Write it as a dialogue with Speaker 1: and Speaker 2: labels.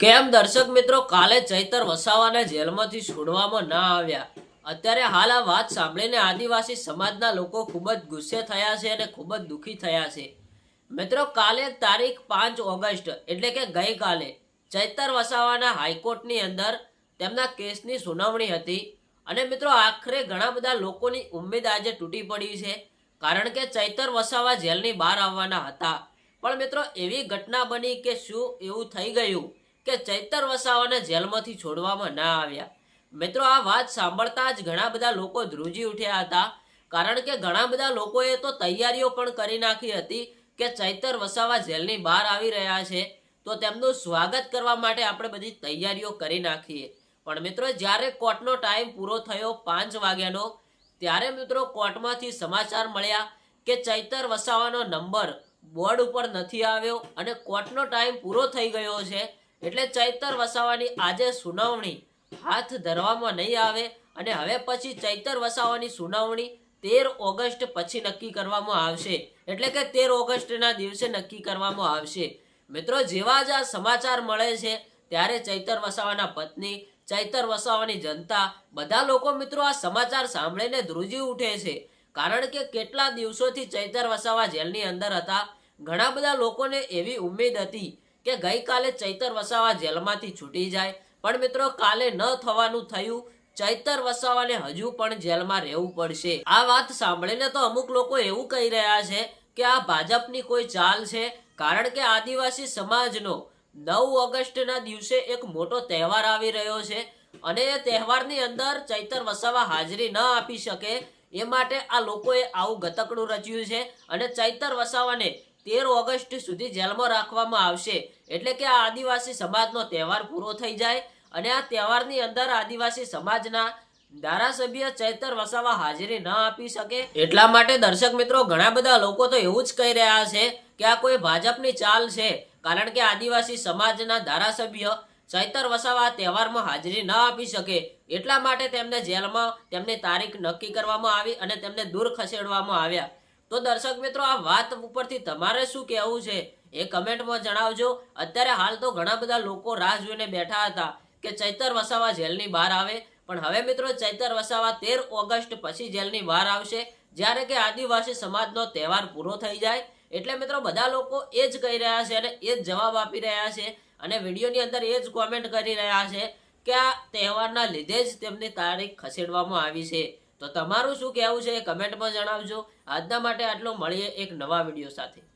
Speaker 1: કેમ દર્શક મિત્રો, કાલે ચૈતર વસાવાને જેલમાંથી છોડવામાં ના આવ્યા? અત્યારે હાલ આ વાત સાંભળીને આદિવાસી સમાજના લોકો ખૂબ જ ગુસ્સે થયા છે અને ખૂબ જ દુઃખી થયા છે. મિત્રો, કાલે તારીખ પાંચ ઓગસ્ટ, એટલે કે ગઈકાલે, ચૈતર વસાવાના હાઈકોર્ટની અંદર તેમના કેસની સુનાવણી હતી. અને મિત્રો, આખરે ઘણા બધા લોકોની ઉમ્મીદ આજે તૂટી પડી છે, કારણ કે ચૈતર વસાવા જેલની બહાર આવવાના હતા. પણ મિત્રો, એવી ઘટના બની કે શું એવું થઈ ગયું? કે ચૈતર વસાવાને જેલમાંથી છોડવામાં ના આવ્યા. મિત્રો, આ વાત સાંભળતા જ ઘણા બધા લોકો ધ્રુજી ઉઠ્યા હતા. કારણ કે ઘણા બધા લોકોએ તો તૈયારીઓ પણ કરી નાખી હતી કે ચૈતર વસાવા જેલની બહાર આવી રહ્યા છે. તો તેમનું સ્વાગત કરવા માટે આપણે બધી તૈયારીઓ કરી નાખીએ. પણ મિત્રો, જ્યારે કોર્ટનો ટાઈમ પૂરો થયો પાંચ વાગ્યાનો, ત્યારે મિત્રો કોર્ટમાંથી સમાચાર મળ્યા કે ચૈતર વસાવાનો નંબર બોર્ડ ઉપર નથી આવ્યો અને કોર્ટનો ટાઈમ પૂરો થઈ ગયો છે. એટલે ચૈતર વસાવાની આજે સુનાવણી હાથ ધરવામાં નહીં આવે અને હવે પછી ચૈતર વસાવાની સુનાવણી તેર ઓગસ્ટ પછી નક્કી કરવામાં આવશે. એટલે કે તેર ઓગસ્ટના દિવસે નક્કી કરવામાં આવશે. મિત્રો, જેવા જ આ સમાચાર મળે છે, ત્યારે ચૈતર વસાવાના પત્ની, ચૈતર વસાવાની જનતા, બધા લોકો મિત્રો આ સમાચાર સાંભળીને ધ્રુજી ઉઠે છે. કારણ કે કેટલા દિવસોથી ચૈતર વસાવા જેલની અંદર હતા. ઘણા બધા લોકોને એવી ઉમ્મીદ હતી કે ગઈકાલે ચૈતર વસાવા જેલમાંથી છૂટી જાય. પણ મિત્રો, કાલે ન થવાનું થયું. ચૈતર વસાવાને હજુ પણ જેલમાં રહેવું પડશે. આ વાત સાંભળીને તો અમુક લોકો એવું કહી રહ્યા છે કે આ ભાજપની કોઈ ચાલ છે. કારણ કે આદિવાસી સમાજનો નવ ઓગસ્ટના દિવસે એક મોટો તહેવાર આવી રહ્યો છે અને એ તહેવારની અંદર ચૈતર વસાવા હાજરી ન આપી શકે એ માટે આ લોકોએ આવું ગતકડું રચ્યું છે અને ચૈતર વસાવાને તેર ઓગસ્ટ સુધી જેલમાં રાખવામાં આવશે. એટલે કે આ આદિવાસી સમાજનો તહેવાર પૂરો થઈ જાય અને આ તહેવારની અંદર આદિવાસી સમાજના ધારાસભ્ય ચૈતર વસાવા હાજરી ન આપી શકે. એટલા માટે દર્શક મિત્રો, ઘણા બધા લોકો તો એવું જ કહી રહ્યા છે કે આ કોઈ ભાજપની ચાલ છે. કારણ કે આદિવાસી સમાજના ધારાસભ્ય ચૈતર વસાવા તહેવારમાં હાજરી ન આપી શકે. એટલા માટે તેમને જેલમાં તેમની તારીખ નક્કી કરવામાં આવી અને તેમને દૂર ખસેડવામાં આવ્યા. તો દર્શક મિત્રો, આ વાત ઉપરથી તમારે શું કહેવું છે? એ કમેન્ટમાં જણાવજો. અત્યારે હાલ તો ઘણા બધા લોકો રાહ જોઈને બેઠા હતા કે ચૈતર વસાવા જેલની બહાર આવે. પણ હવે મિત્રો ચૈતર વસાવા તેર ઓગસ્ટ પછી જેલની બહાર આવશે, જ્યારે કે આદિવાસી સમાજનો તહેવાર પૂરો થઈ જાય. એટલે મિત્રો બધા લોકો એ જ કહી રહ્યા છે અને એ જ જવાબ આપી રહ્યા છે અને વિડીયોની અંદર એ જ કોમેન્ટ કરી રહ્યા છે કે આ તહેવારના લીધે જ તેમની તારીખ ખસેડવામાં આવી છે. તો તમારું શું કહેવું છે એ કમેન્ટમાં જણાવજો. આજના માટે આટલું. મળીએ એક નવા વીડિયો સાથે.